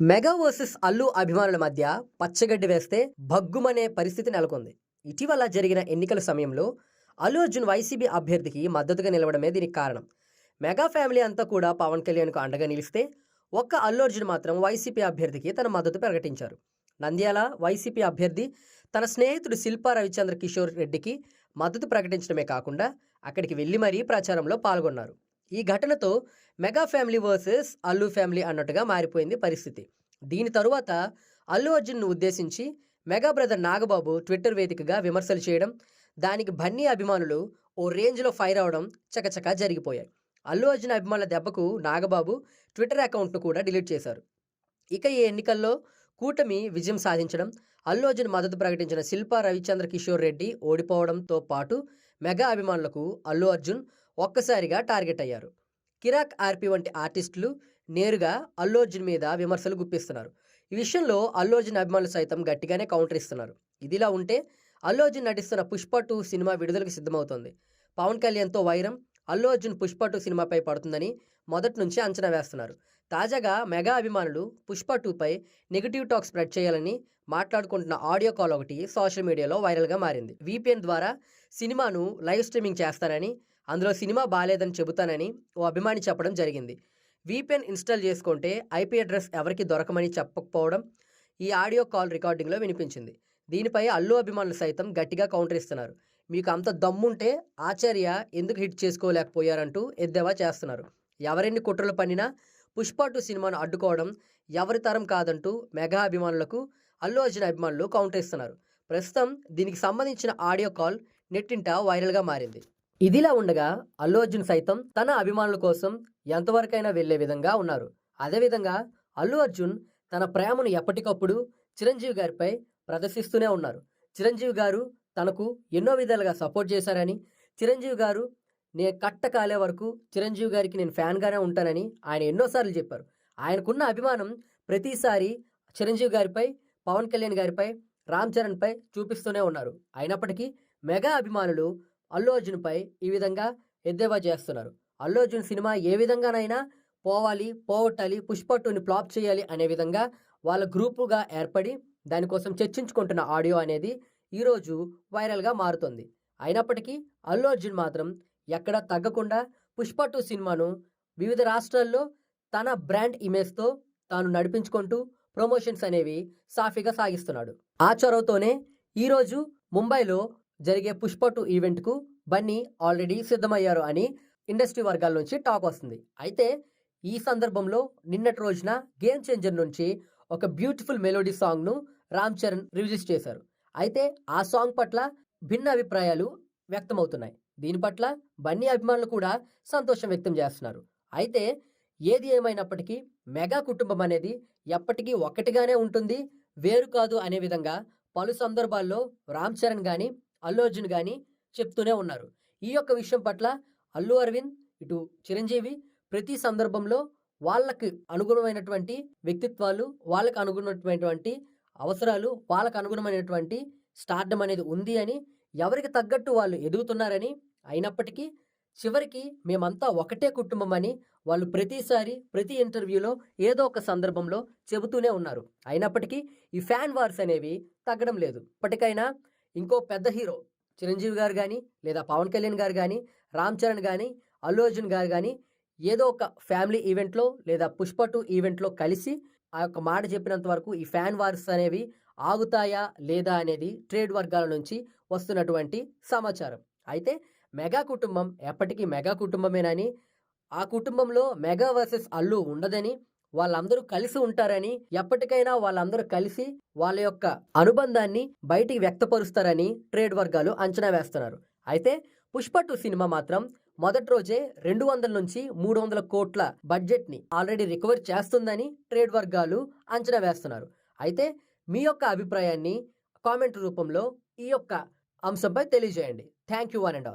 Mega versus Allu అభిమానుల మధ్య పచ్చగడ్డి వేస్తే భగ్గుమనే పరిస్థితి నెలకొంది. ఇటీవల జరిగిన ఎన్నికల సమయంలో అల్లు అర్జున్ వైసీపీ అభ్యర్థికి మద్దతుగా నిలవడమే దీనికి కారణం. మెగా ఫ్యామిలీ అంతా కూడా పవన్ కళ్యాణ్కు అండగా నిలిస్తే ఒక్క అల్లు అర్జున్ మాత్రం వైసీపీ అభ్యర్థికి తన మద్దతు ప్రకటించారు. నంద్యాల వైసీపీ అభ్యర్థి తన స్నేహితుడు శిల్పా రవిచంద్ర కిషోర్ రెడ్డికి మద్దతు ప్రకటించడమే కాకుండా అక్కడికి వెళ్ళి మరీ ప్రచారంలో పాల్గొన్నారు. ఈ ఘటనతో mega family versus Allu family అన్నట్టుగా మారిపోయింది పరిస్థితి. దీని తరువాత అల్లు అర్జున్ను ఉద్దేశించి మెగా బ్రదర్ నాగబాబు ట్విట్టర్ వేదికగా విమర్శలు చేయడం దానికి బన్నీ అభిమానులు ఓ రేంజ్లో ఫైర్ అవడం చకచకా జరిగిపోయాయి. అల్లు అర్జున్ అభిమానుల దెబ్బకు నాగబాబు ట్విట్టర్ అకౌంట్ను కూడా డిలీట్ చేశారు. ఇక ఈ ఎన్నికల్లో కూటమి విజయం సాధించడం అల్లు అర్జున్ మద్దతు ప్రకటించిన శిల్పా రవిచంద్ర కిషోర్ రెడ్డి ఓడిపోవడంతో పాటు మెగా అభిమానులకు అల్లు అర్జున్ ఒక్కసారిగా టార్గెట్ అయ్యారు. కిరాక్ ఆర్పి వంటి ఆర్టిస్టులు నేరుగా అల్లోర్జున్ మీద విమర్శలు గుప్పిస్తున్నారు. ఈ విషయంలో అల్లోర్జున్ అభిమానులు సైతం గట్టిగానే కౌంటర్ ఇస్తున్నారు. ఇదిలా ఉంటే అల్లోర్జున్ నటిస్తున్న పుష్ప టూ సినిమా విడుదలకు సిద్ధమవుతోంది. పవన్ కళ్యాణ్తో వైరం అల్లోర్జున్ పుష్ప టూ సినిమాపై పడుతుందని మొదటి నుంచి అంచనా వేస్తున్నారు. తాజాగా మెగా అభిమానులు పుష్ప టూపై నెగిటివ్ టాక్ స్ప్రెడ్ చేయాలని మాట్లాడుకుంటున్న ఆడియో కాల్ ఒకటి సోషల్ మీడియాలో వైరల్గా మారింది. వీపీఎన్ ద్వారా సినిమాను లైవ్ స్ట్రీమింగ్ చేస్తానని అందులో సినిమా బాగాలేదని చెబుతానని ఓ అభిమాని చెప్పడం జరిగింది. వీపీఎన్ ఇన్స్టాల్ చేసుకుంటే ఐపీ అడ్రస్ ఎవరికి దొరకమని చెప్పకపోవడం ఈ ఆడియో కాల్ రికార్డింగ్లో వినిపించింది. దీనిపై అల్లు అభిమానులు సైతం గట్టిగా కౌంటర్ ఇస్తున్నారు. మీకు అంత దమ్ముంటే ఆచార్య ఎందుకు హిట్ చేసుకోలేకపోయారంటూ ఎద్దేవా చేస్తున్నారు. ఎవరెన్ని కుట్రలు పన్నినా పుష్ప టూ సినిమాను అడ్డుకోవడం ఎవరి తరం కాదంటూ మెగా అభిమానులకు అల్లు అర్జున్ అభిమానులు కౌంటర్ ఇస్తున్నారు. ప్రస్తుతం దీనికి సంబంధించిన ఆడియో కాల్ నెట్టింట వైరల్గా మారింది. ఇదిలా ఉండగా అల్లు అర్జున్ సైతం తన అభిమానుల కోసం ఎంతవరకైనా వెళ్ళే విధంగా ఉన్నారు. అదేవిధంగా అల్లు అర్జున్ తన ప్రేమను ఎప్పటికప్పుడు చిరంజీవి గారిపై ప్రదర్శిస్తూనే ఉన్నారు. చిరంజీవి గారు తనకు ఎన్నో విధాలుగా సపోర్ట్ చేశారని చిరంజీవి గారు నే కట్ట కాలే వరకు చిరంజీవి గారికి నేను ఫ్యాన్గానే ఉంటానని ఆయన ఎన్నోసార్లు చెప్పారు. ఆయనకున్న అభిమానం ప్రతిసారి చిరంజీవి గారిపై పవన్ కళ్యాణ్ గారిపై రామ్ చరణ్పై చూపిస్తూనే ఉన్నారు. అయినప్పటికీ మెగా అభిమానులు అల్లు అర్జున్పై ఈ విధంగా ఎద్దేవా చేస్తున్నారు. అల్లు అర్జున్ సినిమా ఏ విధంగానైనా పోవాలి పోగొట్టాలి పుష్ప టూని ఫ్లాప్ చేయాలి అనే విధంగా వాళ్ళ గ్రూపుగా ఏర్పడి దానికోసం చర్చించుకుంటున్న ఆడియో అనేది ఈరోజు వైరల్గా మారుతుంది. అయినప్పటికీ అల్లు అర్జున్ మాత్రం ఎక్కడా తగ్గకుండా పుష్ప టూ సినిమాను వివిధ రాష్ట్రాల్లో తన బ్రాండ్ ఇమేజ్తో తాను నడిపించుకుంటూ ప్రమోషన్స్ అనేవి సాఫీగా సాగిస్తున్నాడు. ఆ చొరవతోనే ఈరోజు ముంబైలో జరిగే పుష్ప టూ ఈవెంట్కు బన్నీ ఆల్రెడీ సిద్ధమయ్యారు అని ఇండస్ట్రీ వర్గాల నుంచి టాక్ వస్తుంది. అయితే ఈ సందర్భంలో నిన్నటి రోజున గేమ్ చేంజర్ నుంచి ఒక బ్యూటిఫుల్ మెలోడీ సాంగ్ను రామ్ చరణ్ రిలీజ్ చేశారు. అయితే ఆ సాంగ్ పట్ల భిన్న అభిప్రాయాలు వ్యక్తమవుతున్నాయి. దీని పట్ల బన్నీ అభిమానులు కూడా సంతోషం వ్యక్తం చేస్తున్నారు. అయితే ఏది ఏమైనప్పటికీ మెగా కుటుంబం అనేది ఎప్పటికీ ఒక్కటిగానే ఉంటుంది వేరు కాదు అనే విధంగా పలు సందర్భాల్లో రామ్ చరణ్ కానీ అల్లు అర్జున్ కానీ చెప్తూనే ఉన్నారు. ఈ యొక్క విషయం పట్ల అల్లు అరవింద్ ఇటు చిరంజీవి ప్రతి సందర్భంలో వాళ్ళకి అనుగుణమైనటువంటి వ్యక్తిత్వాలు వాళ్ళకి అనుగుణమైనటువంటి అవసరాలు వాళ్ళకు అనుగుణమైనటువంటి స్టార్డమ్ అనేది ఉంది అని ఎవరికి తగ్గట్టు వాళ్ళు ఎదుగుతున్నారని అయినప్పటికీ చివరికి మేమంతా ఒకటే కుటుంబం అని వాళ్ళు ప్రతిసారి ప్రతి ఇంటర్వ్యూలో ఏదో ఒక సందర్భంలో చెబుతూనే ఉన్నారు. అయినప్పటికీ ఈ ఫ్యాన్ వార్స్ అనేవి తగ్గడం లేదు. ఇప్పటికైనా ఇంకో పెద్ద హీరో చిరంజీవి గారు కానీ లేదా పవన్ కళ్యాణ్ గారు కానీ రామ్ చరణ్ కానీ అల్లు అర్జున్ గారు కానీ ఏదో ఒక ఫ్యామిలీ ఈవెంట్లో లేదా పుష్ప టూ ఈవెంట్లో కలిసి ఆ యొక్క మాట చెప్పినంత వరకు ఈ ఫ్యాన్ వార్స్ అనేవి ఆగుతాయా లేదా అనేది ట్రేడ్ వర్గాల నుంచి వస్తున్నటువంటి సమాచారం. అయితే మెగా కుటుంబం ఎప్పటికీ మెగా కుటుంబమేనని ఆ కుటుంబంలో మెగా వర్సెస్ అల్లు ఉండదని వాళ్ళందరూ కలిసి ఉంటారని ఎప్పటికైనా వాళ్ళందరూ కలిసి వాళ్ళ యొక్క అనుబంధాన్ని బయటికి వ్యక్తపరుస్తారని ట్రేడ్ వర్గాలు అంచనా వేస్తున్నారు. అయితే పుష్ప టూ సినిమా మాత్రం మొదటి రోజే రెండు వందల నుంచి మూడు వందల కోట్ల బడ్జెట్ని ఆల్రెడీ రికవర్ చేస్తుందని ట్రేడ్ వర్గాలు అంచనా వేస్తున్నారు. అయితే మీ యొక్క అభిప్రాయాన్ని కామెంట్ రూపంలో ఈ యొక్క అంశంపై తెలియజేయండి. Thank you one and all.